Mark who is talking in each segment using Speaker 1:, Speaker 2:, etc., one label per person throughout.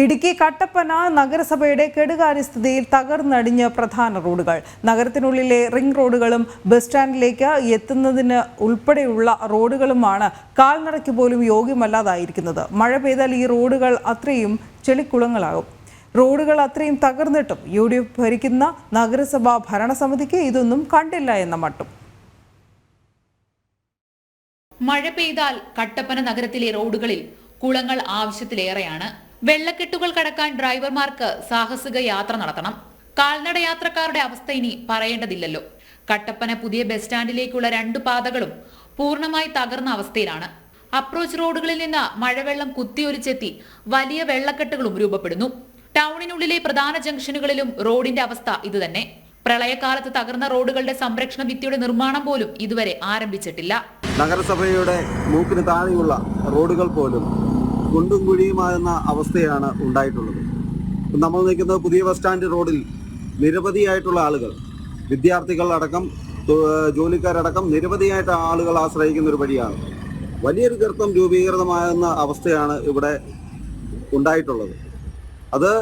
Speaker 1: ഇടുക്കി കട്ടപ്പന നഗരസഭയുടെ കെടുകാര്യസ്ഥിതിയിൽ തകർന്നടിഞ്ഞ് പ്രധാന റോഡുകൾ. നഗരത്തിനുള്ളിലെ റിംഗ് റോഡുകളും ബസ് സ്റ്റാൻഡിലേക്ക് എത്തുന്നതിന് ഉൾപ്പെടെയുള്ള റോഡുകളുമാണ് കാൽനടയ്ക്ക് പോലും യോഗ്യമല്ലാതായിരിക്കുന്നത്. മഴ പെയ്താൽ ഈ റോഡുകൾ അത്രയും ചെളിക്കുളങ്ങളാകും. റോഡുകൾ അത്രയും തകർന്നിട്ടും യു ഡി എഫ് ഭരിക്കുന്ന നഗരസഭാ ഭരണസമിതിക്ക് ഇതൊന്നും കണ്ടില്ല എന്ന മട്ടും.
Speaker 2: മഴ പെയ്താൽ കട്ടപ്പന നഗരത്തിലെ റോഡുകളിൽ കുളങ്ങൾ ആവശ്യത്തിലേറെയാണ്. വെള്ളക്കെട്ടുകൾ കടക്കാൻ ഡ്രൈവർമാർക്ക് സാഹസിക യാത്ര നടത്തണം. കാൽനട യാത്രക്കാരുടെ അവസ്ഥ ഇനി പറയേണ്ടതില്ലല്ലോ. കട്ടപ്പന പുതിയ ബസ് സ്റ്റാൻഡിലേക്കുള്ള രണ്ട് പാതകളും പൂർണമായി തകർന്ന അവസ്ഥയിലാണ്. അപ്രോച്ച് റോഡുകളിൽ നിന്ന് മഴവെള്ളം കുത്തിയൊലിച്ചെത്തി വലിയ വെള്ളക്കെട്ടുകളും രൂപപ്പെടുന്നു. ടൗണിനുള്ളിലെ പ്രധാന ജംഗ്ഷനുകളിലും റോഡിന്റെ അവസ്ഥ ഇതുതന്നെ. പ്രളയകാലത്ത് തകർന്ന റോഡുകളുടെ സംരക്ഷണ ഭിത്തിയുടെ നിർമ്മാണം പോലും ഇതുവരെ ആരംഭിച്ചിട്ടില്ല.
Speaker 3: നഗരസഭയുടെ മൂക്കിന് താഴെയുള്ള റോഡുകൾ പോലും കുണ്ടും കുഴിയുമാകുന്ന അവസ്ഥയാണ് ഉണ്ടായിട്ടുള്ളത്. നമ്മൾ നിൽക്കുന്നത് പുതിയ ബസ് സ്റ്റാൻഡ് റോഡിൽ നിരവധിയായിട്ടുള്ള ആളുകൾ വിദ്യാർത്ഥികൾ അടക്കം ജോലിക്കാരടക്കം നിരവധിയായിട്ട് ആളുകൾ ആശ്രയിക്കുന്ന ഒരു വഴിയാണ്. വലിയൊരു ഗർത്തം രൂപീകൃതമാകുന്ന അവസ്ഥയാണ് ഇവിടെ ഉണ്ടായിട്ടുള്ളത്. അത്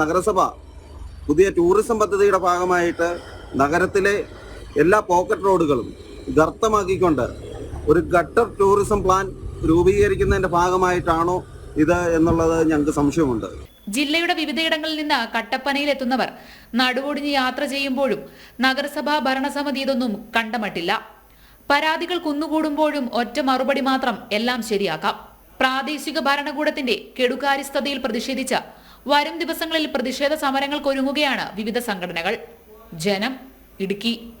Speaker 3: നഗരസഭ പുതിയ ടൂറിസം പദ്ധതിയുടെ ഭാഗമായിട്ട് നഗരത്തിലെ എല്ലാ പോക്കറ്റ് റോഡുകളും ഗർത്തമാക്കിക്കൊണ്ട് ഒരു ഗട്ടർ ടൂറിസം പ്ലാൻ രൂപീകരിക്കുന്നതിന്റെ ഭാഗമായിട്ടാണോ ഇത് എന്നുള്ളത് ഞങ്ങൾക്ക് സംശയമുണ്ട്.
Speaker 2: ജില്ലയുടെ വിവിധയിടങ്ങളിൽ നിന്ന് കട്ടപ്പനയിൽ എത്തുന്നവർ നടുവൊടിഞ്ഞ് യാത്ര ചെയ്യുമ്പോഴും നഗരസഭാ ഭരണസമിതി ഇതൊന്നും കണ്ടമട്ടില്ല. പരാതികൾ കുന്നുകൂടുമ്പോഴും ഒറ്റ മറുപടി മാത്രം എല്ലാം ശരിയാക്കാം. പ്രാദേശിക ഭരണകൂടത്തിന്റെ കെടുകാര്യസ്ഥതയിൽ പ്രതിഷേധിച്ച വരും ദിവസങ്ങളിൽ പ്രതിഷേധ സമരങ്ങൾക്കൊരുങ്ങുകയാണ് വിവിധ സംഘടനകൾ. ജനം ഇടുക്കി.